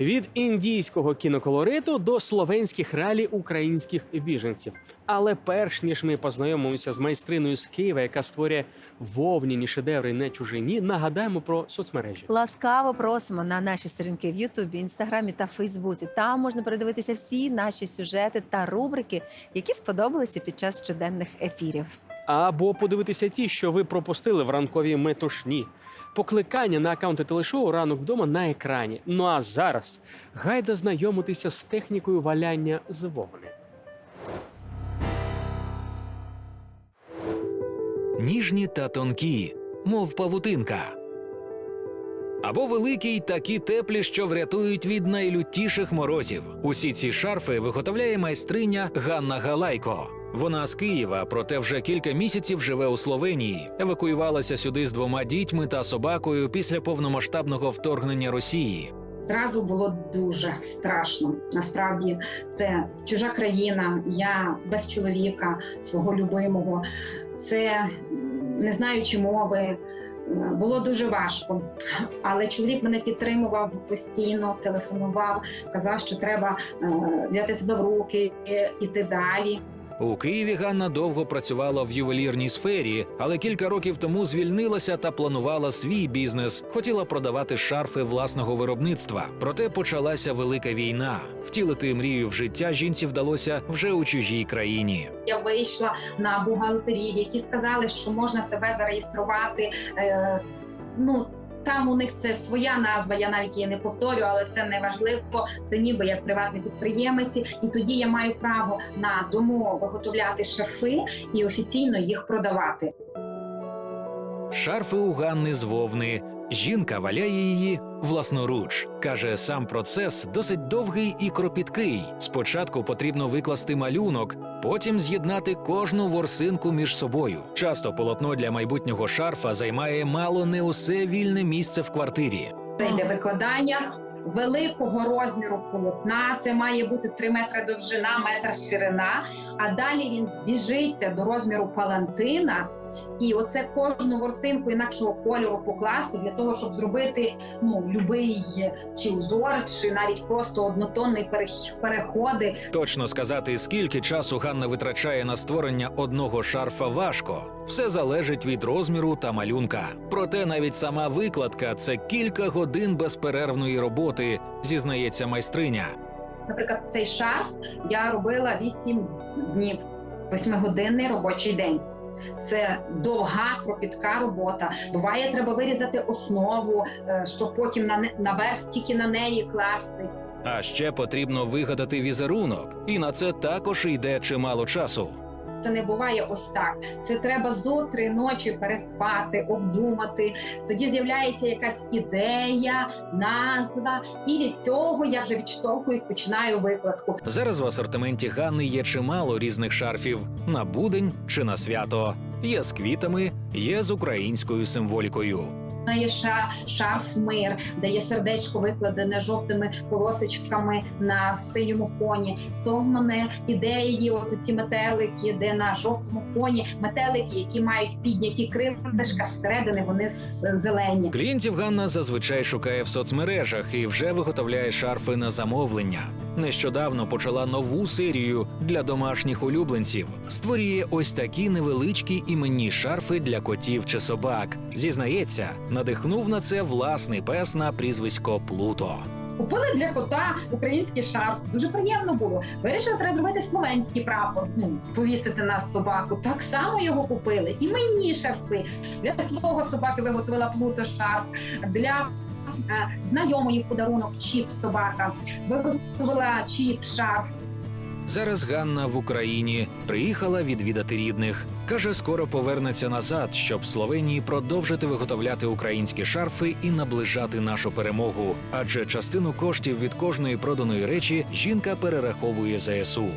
від індійського кіноколориту до словенських ралі українських біженців. Але перш ніж ми познайомимося з майстриною з Києва, яка створює вовняні шедеври на чужині, нагадаємо про соцмережі. Ласкаво просимо на наші сторінки в Ютубі, Інстаграмі та Фейсбуці. Там можна передивитися всі наші сюжети та рубрики, які сподобалися під час щоденних ефірів. Або подивитися ті, що ви пропустили в ранковій метушні. Покликання на аккаунти телешоу ранок вдома на екрані. Ну а зараз гайда знайомитися з технікою валяння з вовни. ніжні та тонкі, мов павутинка. Або великі й такі теплі, що врятують від найлютіших морозів. Усі ці шарфи виготовляє майстриня Ганна Галайко. Вона з Києва, проте вже кілька місяців живе у Словенії. Евакуювалася сюди з двома дітьми та собакою після повномасштабного вторгнення Росії. Зразу було дуже страшно. Насправді це чужа країна. Я без чоловіка, свого любимого. Це не знаючи мови. е, Було дуже важко, але чоловік мене підтримував постійно, телефонував, казав, що треба е, взяти себе в руки, е, іти далі. У Києві Ганна довго працювала в ювелірній сфері, але кілька років тому звільнилася та планувала свій бізнес. Хотіла продавати шарфи власного виробництва. Проте почалася велика війна. Втілити мрію в життя жінці вдалося вже у чужій країні. Я вийшла на бухгалтерів, які сказали, що можна себе зареєструвати. Е, ну там у них це своя назва, я навіть її не повторю, але це не важливо. Це ніби як приватний підприємець, і тоді я маю право на дому виготовляти шарфи і офіційно їх продавати. Шарфи у Ганни з вовни. Жінка валяє її власноруч. Каже, сам процес досить довгий і кропіткий. Спочатку потрібно викласти малюнок, потім з'єднати кожну ворсинку між собою. Часто полотно для майбутнього шарфа займає мало не усе вільне місце в квартирі. Це йде викладання великого розміру полотна. Це має бути 3 метри довжина, метр ширина. А далі він збіжиться до розміру палантина. І оце кожну ворсинку інакшого кольору покласти для того, щоб зробити ну любий чи узор, чи навіть просто однотонний перех- переходи. Точно сказати, скільки часу Ганна витрачає на створення одного шарфа важко. Все залежить від розміру та малюнка. Проте навіть сама викладка це кілька годин безперервної роботи, зізнається майстриня. Наприклад, цей шарф я робила 8 днів, восьмигодинний робочий день. Це довга кропітка робота. Буває, треба вирізати основу, е, щоб потім на наверх тільки на неї класти. А ще потрібно вигадати візерунок, і на це також йде чимало часу. Це не буває ось так. Це треба зо три ночі переспати, обдумати. Тоді з'являється якась ідея, назва, і від цього я вже відштовхуюсь, починаю викладку. Зараз в асортименті Ганни є чимало різних шарфів на будень чи на свято. Є з квітами, є з українською символікою. Є шарф мир, де є сердечко викладене жовтими полосочками на синьому фоні. То в мене ідеї, от ці метелики, де на жовтому фоні метелики, які мають підняті крилишка зсередини, вони зелені. Клієнтів Ганна зазвичай шукає в соцмережах і вже виготовляє шарфи на замовлення. Нещодавно почала нову серію для домашніх улюбленців. Створює ось такі невеличкі іменні шарфи для котів чи собак. Зізнається, надихнув на це власний пес на прізвисько Плуто. Купили для кота український шарф. Дуже приємно було. Вирішили треба зробити словенський прапор. Ну повісити на собаку. Так само його купили. І мені шарфи для свого собаки виготовила плуто шарф для. Е, Знайомої в подарунок чіп собака виготовила чіп шарф. Зараз Ганна в Україні приїхала відвідати рідних. Каже, скоро повернеться назад, щоб Словенії продовжити виготовляти українські шарфи і наближати нашу перемогу. Адже частину коштів від кожної проданої речі жінка перераховує ЗСУ.